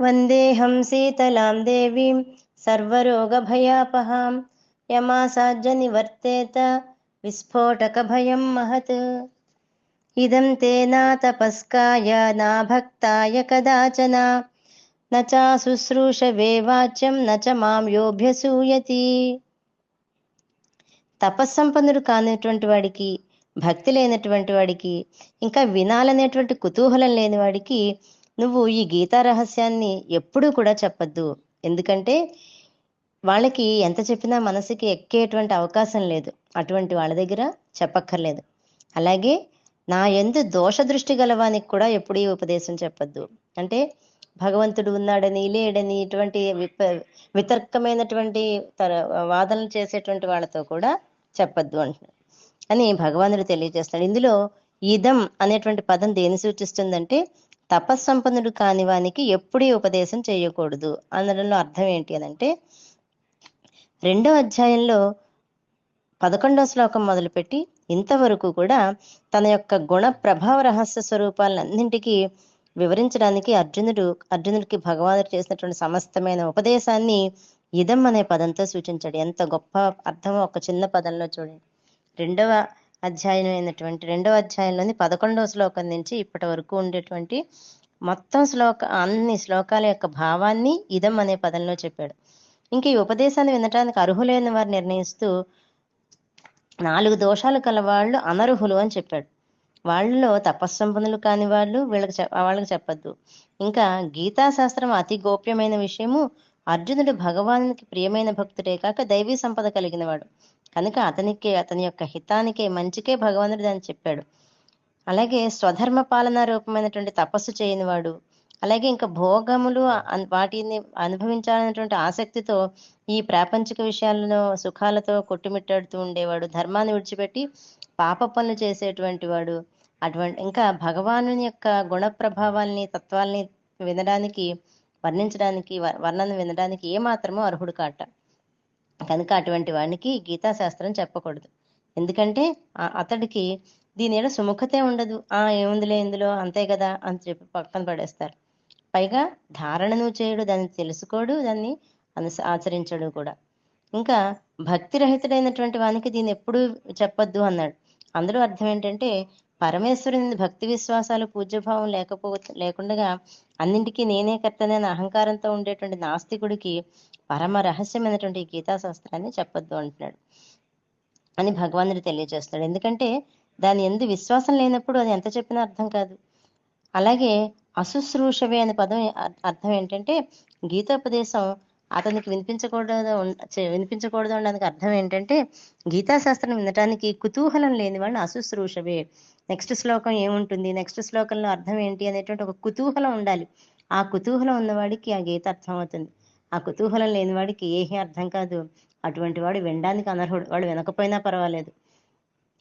వందేహం శీతలాం దేవీం సర్వరోగభయాపహాం యమాసాజ్య నివర్తేత విస్ఫోటక భయం మహత్ ఇదం తే నా తపస్కాయ నా భక్తాయ కదాచన న శుశ్రూషవే వాచ్యం న చ మాం యోభ్యసూయతి తపస్సంపన్నుడు కానిటువంటి వాడికి భక్తి లేనటువంటి వాడికి ఇంకా వినాలనేటువంటి కుతూహలం లేని వాడికి నువ్వు ఈ గీతా రహస్యాన్ని ఎప్పుడూ కూడా చెప్పద్దు. ఎందుకంటే వాళ్ళకి ఎంత చెప్పినా మనసుకి ఎక్కేటువంటి అవకాశం లేదు. అటువంటి వాళ్ళ దగ్గర చెప్పక్కర్లేదు. అలాగే నా ఎందు దోష దృష్టి గలవానికి కూడా ఎప్పుడు ఈ ఉపదేశం చెప్పద్దు. అంటే భగవంతుడు ఉన్నాడని లేడని ఇటువంటి వితర్కమైనటువంటి తర వాదనలు చేసేటువంటి వాళ్ళతో కూడా చెప్పద్దు అంటున్నాడు. అని భగవానుడు తెలియజేస్తాడు ఇందులో ఇదం అనేటువంటి పదం దేని సూచిస్తుందంటే తపస్సంపన్నుడు కాని వానికి ఎప్పుడూ ఉపదేశం చేయకూడదు అనడంలో అర్థం ఏంటి అని అంటే రెండో అధ్యాయంలో పదకొండవ శ్లోకం మొదలుపెట్టి ఇంతవరకు కూడా తన యొక్క గుణ ప్రభావ రహస్య స్వరూపాలన్నింటికీ వివరించడానికి అర్జునుడు అర్జునుడికి భగవానుడు చేసినటువంటి సమస్తమైన ఉపదేశాన్ని ఇదం అనే పదంతో సూచించాడు. ఎంత గొప్ప అర్థం ఒక చిన్న పదంలో చూడండి. రెండవ అధ్యాయం అయినటువంటి రెండవ అధ్యాయంలోని పదకొండవ శ్లోకం నుంచి ఇప్పటి వరకు ఉండేటువంటి మొత్తం శ్లోక అన్ని శ్లోకాల యొక్క భావాన్ని ఇదం అనే పదంలో చెప్పాడు. ఇంకా ఈ ఉపదేశాన్ని వినటానికి అర్హులైన వారు నిర్ణయిస్తూ నాలుగు దోషాలు కల వాళ్ళు అనర్హులు అని చెప్పాడు. వాళ్ళలో తపస్సంపన్నులు కాని వాళ్ళు వీళ్ళకి వాళ్ళకి చెప్పద్దు. ఇంకా గీతా శాస్త్రం అతి గోప్యమైన విషయము అర్జునుడు భగవానునికి ప్రియమైన భక్తుడే కాక దైవీ సంపద కలిగిన వాడు కనుక అతనికి అతని యొక్క హితానికే మంచికే భగవానుడు దాన్ని చెప్పాడు. అలాగే స్వధర్మ పాలన రూపమైనటువంటి తపస్సు చేయని వాడు అలాగే ఇంకా భోగములు వాటిని అనుభవించాలనేటువంటి ఆసక్తితో ఈ ప్రాపంచిక విషయాలను సుఖాలతో కొట్టుమిట్టాడుతూ ఉండేవాడు. ధర్మాన్ని విడిచిపెట్టి పాప పనులు చేసేటువంటి వాడు. అటువంటి ఇంకా భగవాను యొక్క గుణ ప్రభావాల్ని తత్వాల్ని వినడానికి వర్ణించడానికి వర్ణన వినడానికి ఏ మాత్రమో అర్హుడు కాట. కనుక అటువంటి వాడికి గీతా శాస్త్రం చెప్పకూడదు. ఎందుకంటే ఆ- అతడికి దీని ఏడ సుముఖతే ఉండదు. ఆ ఏముందిలే ఇందులో? అంతే కదా అని చెప్పి పక్కన పడేస్తారు. పైగా ధారణను చేయడు దాన్ని తెలుసుకోడు దాన్ని అనుస ఆచరించడు కూడా. ఇంకా భక్తి రహితుడైనటువంటి వానికి దీన్ని ఎప్పుడూ చెప్పొద్దు అన్నాడు. అందులో అర్థం ఏంటంటే పరమేశ్వరుని భక్తి విశ్వాసాలు పూజ్యభావం లేకపో లేకుండా అన్నింటికీ నేనే కర్తనే అహంకారంతో ఉండేటువంటి నాస్తికుడికి పరమ రహస్యమైనటువంటి గీతా శాస్త్రాన్ని చెప్పొద్దు అంటున్నాడు. అని భగవానుడు తెలియజేస్తాడు ఎందుకంటే దాని ఎందు విశ్వాసం లేనప్పుడు అది ఎంత చెప్పినా అర్థం కాదు. అలాగే అశుశ్రూషవే అనే పదం అర్థం ఏంటంటే గీతోపదేశం అతనికి వినిపించకూడదు వినిపించకూడదు అనడానికి అర్థం ఏంటంటే గీతాశాస్త్రం వినటానికి కుతూహలం లేని వాడిని అశుశ్రూషవే. నెక్స్ట్ శ్లోకం ఏముంటుంది? నెక్స్ట్ శ్లోకంలో అర్థం ఏంటి అనేటువంటి ఒక కుతూహలం ఉండాలి. ఆ కుతూహలం ఉన్నవాడికి ఆ గీత అర్థం అవుతుంది ఆ కుతూహలం లేని వాడికి ఏమీ అర్థం కాదు. అటువంటి వాడు వినడానికి అనర్హుడు. వాడు వినకపోయినా పర్వాలేదు.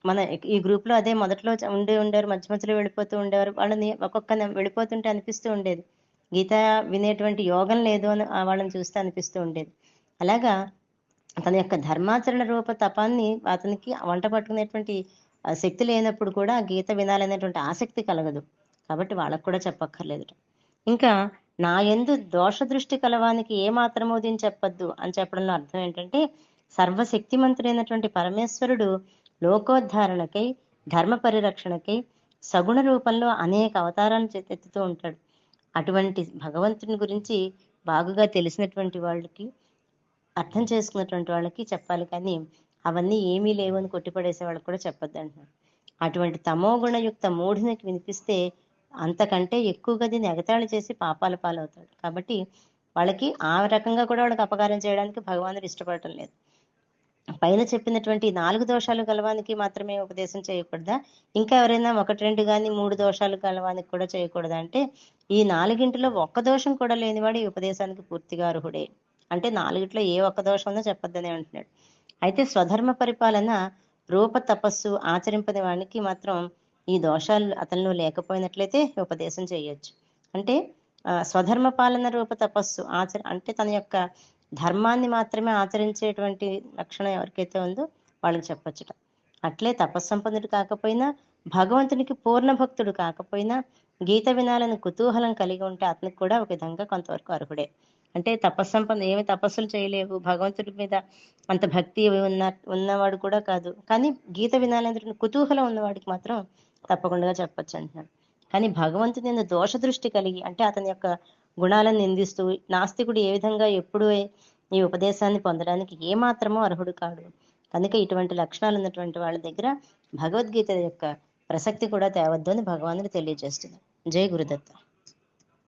మన ఈ గ్రూప్లో అదే మొదట్లో ఉండి ఉండేవారు మధ్య మధ్యలో వెళ్ళిపోతూ ఉండేవారు. వాళ్ళని ఒక్కొక్క వెళ్ళిపోతుంటే అనిపిస్తూ ఉండేది. గీత వినేటువంటి యోగం లేదు అని వాళ్ళని చూస్తే అనిపిస్తూ ఉండేది. అలాగా తన యొక్క ధర్మాచరణ రూప తపాన్ని అతనికి వంట పట్టుకునేటువంటి శక్తి లేనప్పుడు కూడా గీత వినాలనేటువంటి ఆసక్తి కలగదు. కాబట్టి వాళ్ళకు కూడా చెప్పక్కర్లేదు ఇంకా నా ఎందు దోష దృష్టి కలవానికి ఏ మాత్రమో దీన్ని చెప్పొద్దు అని చెప్పడంలో అర్థం ఏంటంటే సర్వశక్తిమంతుడైనటువంటి పరమేశ్వరుడు లోకోద్ధారణకై ధర్మ పరిరక్షణకై సగుణ రూపంలో అనేక అవతారాలు ఎత్తుతూ ఉంటాడు. అటువంటి భగవంతుని గురించి బాగుగా తెలిసినటువంటి వాళ్ళకి అర్థం చేసుకున్నటువంటి వాళ్ళకి చెప్పాలి కానీ అవన్నీ ఏమీ లేవు అని కొట్టిపడేసే వాళ్ళకి కూడా చెప్పొద్దు అంటున్నారు అటువంటి తమో గుణయుక్త మూఢునికి వినిపిస్తే అంతకంటే ఎక్కువగా దీన్ని ఎగతాళి చేసి పాపాల పాలవుతాడు. కాబట్టి వాళ్ళకి ఆ రకంగా కూడా వాళ్ళకి అపకారం చేయడానికి భగవానుడు ఇష్టపడటం లేదు. పైన చెప్పినటువంటి నాలుగు దోషాలు గలవానికి మాత్రమే ఉపదేశం చేయకూడదా? ఇంకా ఎవరైనా ఒకటి రెండు కానీ మూడు దోషాలు గలవానికి కూడా చేయకూడదా? అంటే ఈ నాలుగింటిలో ఒక్క దోషం కూడా లేనివాడు ఈ ఉపదేశానికి పూర్తిగా అర్హుడే. అంటే నాలుగిట్లో ఏ ఒక్క దోషం ఉందో చెప్పొద్దని అంటున్నాడు. అయితే స్వధర్మ పరిపాలన రూప తపస్సు ఆచరింపని వాడికి మాత్రం ఈ దోషాలు అతనిలో లేకపోయినట్లయితే ఉపదేశం చేయొచ్చు. అంటే స్వధర్మ పాలన రూప తపస్సు ఆచర అంటే తన యొక్క ధర్మాన్ని మాత్రమే ఆచరించేటువంటి లక్షణం ఎవరికైతే ఉందో వాళ్ళకి చెప్పొచ్చుట. అట్లే తపస్సంపన్నుడు కాకపోయినా భగవంతునికి పూర్ణ భక్తుడు కాకపోయినా గీత వినాలని కుతూహలం కలిగి ఉంటే అతనికి కూడా ఒక విధంగా కొంతవరకు అర్హుడే. అంటే తపస్సంపన్న ఏమి తపస్సులు చేయలేవు. భగవంతుడి మీద అంత భక్తి ఉన్న ఉన్నవాడు కూడా కాదు. కానీ గీత వినాలని కుతూహలం ఉన్నవాడికి మాత్రం తప్పకుండా చెప్పొచ్చు అంటున్నాడు. కానీ భగవంతుని దోష దృష్టి కలిగి అంటే అతని యొక్క గుణాలను నిందిస్తూ నాస్తికుడు ఏ విధంగా ఎప్పుడు ఈ ఉపదేశాన్ని పొందడానికి ఏమాత్రమో అర్హుడు కాడు. కనుక ఇటువంటి లక్షణాలు ఉన్నటువంటి వాళ్ళ దగ్గర భగవద్గీత యొక్క ప్రసక్తి కూడా తేవద్దు అని భగవానుడు తెలియజేస్తుంది జై గురుదత్త.